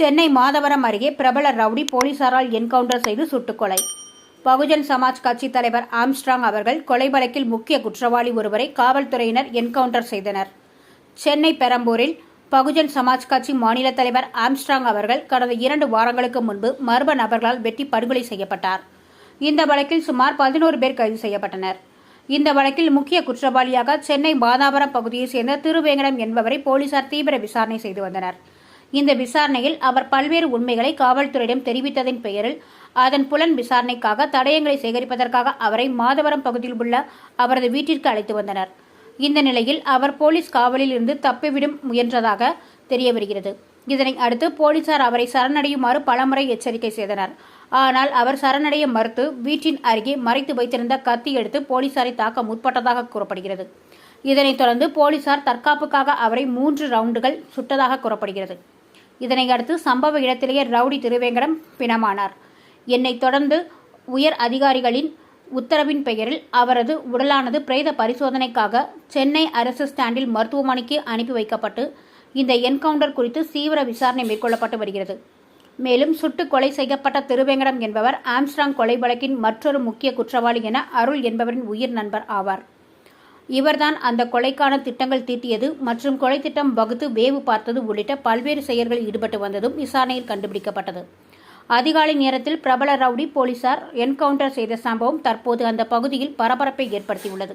சென்னை மாதவரம் அருகே பிரபல ரவுடி போலீசாரால் என்கவுண்டர் செய்து சுட்டுக்கொலை. பகுஜன் சமாஜ் கட்சி தலைவர் ஆம்ஸ்ட்ராங் அவர்கள் கொலை வழக்கில் முக்கிய குற்றவாளி ஒருவரை காவல்துறையினர் என்கவுண்டர் செய்தனர். சென்னை பெரம்பூரில் பகுஜன் சமாஜ் கட்சி மாநில தலைவர் ஆம்ஸ்ட்ராங் அவர்கள் கடந்த இரண்டு வாரங்களுக்கு முன்பு மர்ம நபர்களால் வெட்டி படுகொலை செய்யப்பட்டார். இந்த வழக்கில் சுமார் பதினோரு பேர் கைது செய்யப்பட்டனர். இந்த வழக்கில் முக்கிய குற்றவாளியாக சென்னை மாதாவரம் பகுதியைச் சேர்ந்த திருவேங்கடம் என்பவரை போலீசார் தீவிர விசாரணை செய்து வந்தனர். இந்த விசாரணையில் அவர் பல்வேறு உண்மைகளை காவல்துறையிடம் தெரிவித்ததின் பெயரில் அதன் புலன் விசாரணைக்காக தடயங்களை சேகரிப்பதற்காக அவரை மாதவரம் பகுதியில் உள்ள அவரது வீட்டிற்கு அழைத்து வந்தனர். இந்த நிலையில் அவர் போலீஸ் காவலில் இருந்து தப்பிவிடும் முயன்றதாக தெரிய வருகிறது இதனை அடுத்து போலீசார் அவரை சரணடையுமாறு பலமுறை எச்சரிக்கை செய்தனர். ஆனால் அவர் சரணடைய மறுத்து வீட்டின் அருகே மறைத்து வைத்திருந்த கத்தி எடுத்து போலீசாரை தாக்க முற்பட்டதாக கூறப்படுகிறது. இதனைத் தொடர்ந்து போலீசார் தற்காப்புக்காக அவரை மூன்று ரவுண்டுகள் சுட்டதாக கூறப்படுகிறது. இதனை அடுத்து சம்பவ இடத்திலேயே ரவுடி திருவேங்கடம் பிணமானார். என்னைத் தொடர்ந்து உயர் அதிகாரிகளின் உத்தரவின் பெயரில் அவரது உடலானது பிரேத பரிசோதனைக்காக சென்னை அரசு ஸ்டாண்டில் மருத்துவமனைக்கு அனுப்பி வைக்கப்பட்டு இந்த என்கவுண்டர் குறித்து தீவிர விசாரணை மேற்கொள்ளப்பட்டு வருகிறது. மேலும் சுட்டு கொலை செய்யப்பட்ட திருவேங்கடம் என்பவர் ஆம்ஸ்ட்ராங் கொலை வழக்கின் மற்றொரு முக்கிய குற்றவாளி என அருள் என்பவரின் உயிர் நண்பர் ஆவார். இவர்தான் அந்த கொலைக்கான திட்டங்கள் தீட்டியது மற்றும் கொலை திட்டம் வகுத்து வேவு பார்த்தது உள்ளிட்ட பல்வேறு செயல்களில் ஈடுபட்டு வந்ததும் விசாரணையில் கண்டுபிடிக்கப்பட்டது. அதிகாலை நேரத்தில் பிரபல ரவுடி போலீசார் என்கவுண்டர் செய்த சம்பவம் தற்போது அந்த பகுதியில் பரபரப்பை ஏற்படுத்தியுள்ளது.